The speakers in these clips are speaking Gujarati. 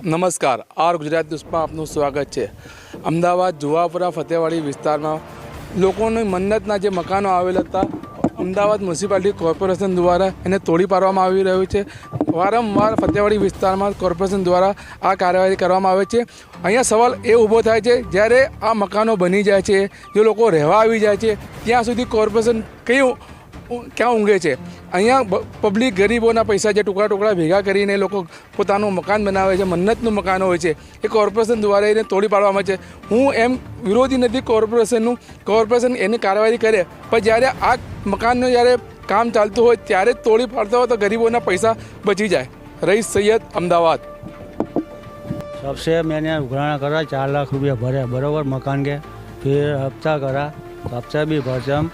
નમસ્કાર. આર ગુજરાત ન્યૂઝમાં આપનું સ્વાગત છે. અમદાવાદ, જુવાપુરા, ફતેવાડી વિસ્તારમાં લોકોની મન્નતના જે મકાનો આવેલા હતા, અમદાવાદ મ્યુનિસિપાલિટી કોર્પોરેશન દ્વારા એને તોડી પાડવામાં આવી રહ્યું છે. વારંવાર ફતેવાડી વિસ્તારમાં કોર્પોરેશન દ્વારા આ કાર્યવાહી કરવામાં આવે છે. અહીંયા સવાલ એ ઊભો થાય છે, જ્યારે આ મકાનો બની જાય છે, જે લોકો રહેવા આવી જાય છે, ત્યાં સુધી કોર્પોરેશન કયું ક્યાં ઊંઘે છે? અહીંયા પબ્લિક ગરીબોના પૈસા જે ટુકડા ટુકડા ભેગા કરીને લોકો પોતાનું મકાન બનાવે છે, મન્નતનું મકાન હોય છે, એ કોર્પોરેશન દ્વારા એને તોડી પાડવામાં છે. હું એમ વિરોધી નથી કોર્પોરેશનનું કોર્પોરેશન એની કાર્યવાહી કરે, પણ જ્યારે આ મકાનનું જ્યારે કામ ચાલતું હોય ત્યારે જ તોડી પાડતા હોય તો ગરીબોના પૈસા બચી જાય. રઈસ સૈયદ, અમદાવાદ. સબસે મેં ઉઘરાણા કરા, ચાર લાખ રૂપિયા ભર્યા. બરાબર, મકાન કે ફેર હપ્તા કરા. હપ્તા બી ભરચમ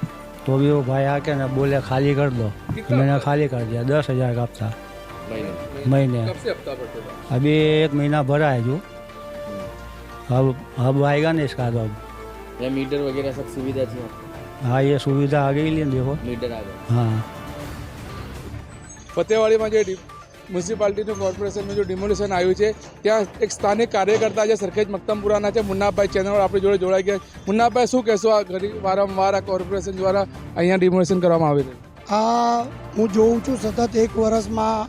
तो भी वो भाई आके ना बोले खाली कर दो मैंने खाली कर दिया दस हज़ार का हफ़्ता महीने अभी एक महीना भरा है जो अब अब आएगा ना इसका तो अब मीटर वगैरह सब सुविधा थी हाँ ये सुविधा आ गई देखो मीटर आ गया हाँ फतेहवाड़ी में गई મ્યુનિસિપાલિટીનું કોર્પોરેશનનું જે ડિમોલિશન આવ્યું છે, ત્યાં એક સ્થાનિક કાર્યકર્તા છે, સરખેજ મક્તમપુરાના છે, મુન્નાભાઈ ચેનલ આપણી જોડે જોડાઈ ગયા મુન્નાભાઈ, શું કહેશો આ ઘણી વારંવાર આ કોર્પોરેશન દ્વારા અહીંયા ડિમોલિશન કરવામાં આવે છે? આ હું જોઉં છું સતત એક વર્ષમાં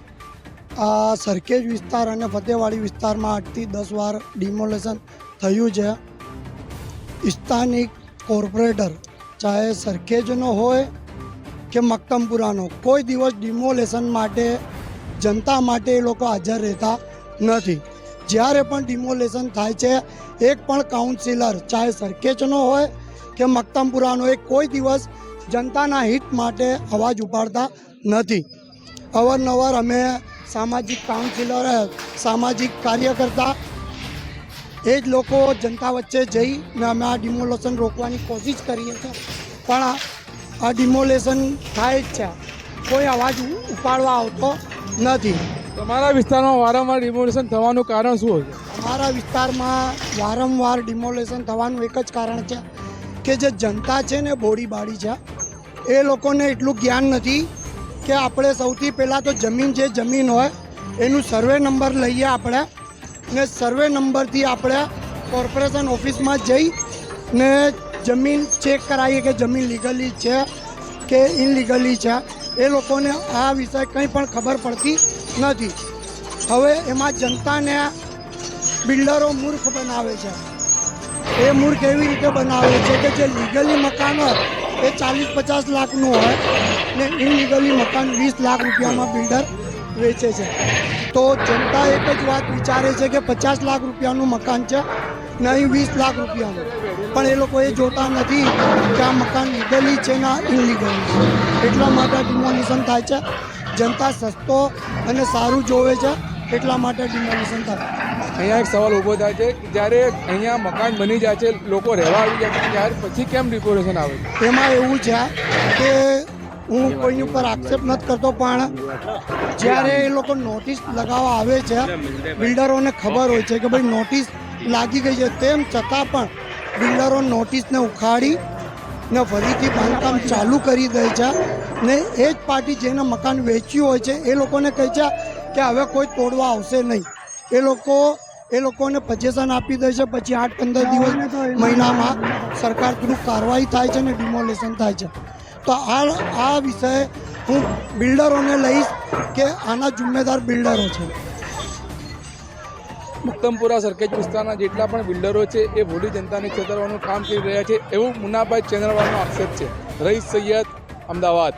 આ સરખેજ વિસ્તાર અને ફતેવાડી વિસ્તારમાં આઠથી દસ વાર ડિમોલેશન થયું છે. સ્થાનિક કોર્પોરેટર, ચાહે સરખેજનો હોય કે મક્તમપુરાનો, કોઈ દિવસ ડિમોલેશન માટે જનતા માટે એ લોકો હાજર રહેતા નથી. જ્યારે પણ ડિમોલેશન થાય છે, એક પણ કાઉન્સિલર ચાહે સરખેજનો હોય કે મક્તમપુરાનો એ કોઈ દિવસ જનતાના હિત માટે અવાજ ઉપાડતા નથી. અવારનવાર અમે સામાજિક કાઉન્સિલર સામાજિક કાર્યકર્તા, એ જ લોકો જનતા વચ્ચે જઈને અમે આ ડિમોલેશન રોકવાની કોશિશ કરીએ છીએ. પણ આ ડિમોલેશન થાય જ છે. કોઈ અવાજ ઉપાડવા આવતો નથી. તમારા વિસ્તારમાં વારંવાર ડિમોલેશન થવાનું કારણ શું હોય છે અમારા વિસ્તારમાં વારંવાર ડિમોલેશન થવાનું એક જ કારણ છે કે જે જનતા છે ને બોડીબાડી છે એ લોકોને એટલું જ્ઞાન નથી કે આપણે સૌથી પહેલાં તો જમીન જે જમીન હોય એનું સર્વે નંબર લઈએ આપણે ને સર્વે નંબરથી આપણે કોર્પોરેશન ઓફિસમાં જઈ ને જમીન ચેક કરાવીએ કે જમીન લીગલી છે કે ઇનલીગલી છે. એ લોકોને આ વિષય કંઈ પણ ખબર પડતી નથી. હવે એમાં જનતાને બિલ્ડરો મૂર્ખ બનાવે છે. એ મૂર્ખ એવી રીતે બનાવે છે કે જે લીગલી મકાન હોય, એ ચાલીસ પચાસ લાખનું હોય, ને ઇનલીગલી મકાન વીસ લાખ રૂપિયામાં બિલ્ડર વેચે છે. તો જનતા એક જ વાત વિચારે છે કે પચાસ લાખ રૂપિયાનું મકાન છે, ને અહીં વીસ લાખ રૂપિયાનું. પણ એ લોકો એ જોતા નથી કે આ મકાન લીગલી છે ને ઇનલીગલી છે. એટલા માટે ડિમોલિશન થાય છે. જનતા સસ્તો અને સારું જોવે છે. એટલા માટે ડિમોલિશન થાય. અહીંયા એક સવાલ ઊભો થાય છે કે જ્યારે અહીંયા મકાન બની જાય છે લોકો રહેવા આવી જાય છે ત્યાર પછી કેમ ડિકોરેશન આવે છે? એમાં એવું છે કે હું કોઈની ઉપર આક્ષેપ નથી કરતો પણ જ્યારે એ લોકો નોટિસ લગાવવા આવે છે બિલ્ડરોને ખબર હોય છે કે ભાઈ નોટિસ લાગી ગઈ છે તેમ છતાં પણ બિલ્ડરો નોટિસને ઉખાડી ને ફરીથી બાંધકામ ચાલુ કરી દે છે. ને એ જ પાર્ટી જેને મકાન વેચ્યું હોય છે એ લોકોને કહે છે કે હવે કોઈ તોડવા આવશે નહીં. એ લોકો એ લોકોને પજેશન આપી દે છે પછી આઠ પંદર દિવસ મહિનામાં સરકાર થ્રુ કાર્યવાહી થાય છે ને ડિમોલેશન થાય છે. તો આ આ વિષય હું બિલ્ડરોને લઈશ કે આના જિમ્મેદાર બિલ્ડરો છે. મુક્તમપુરા, સરખેજ વિસ્તારના જેટલા પણ બિલ્ડરો છે, એ ભોલી જનતાને છેતરવાનું કામ કરી રહ્યા છે, એવું મુનાભાઈ ચેનલવાળાનો આક્ષેપ છે. રઈસ સૈયદ, અમદાવાદ.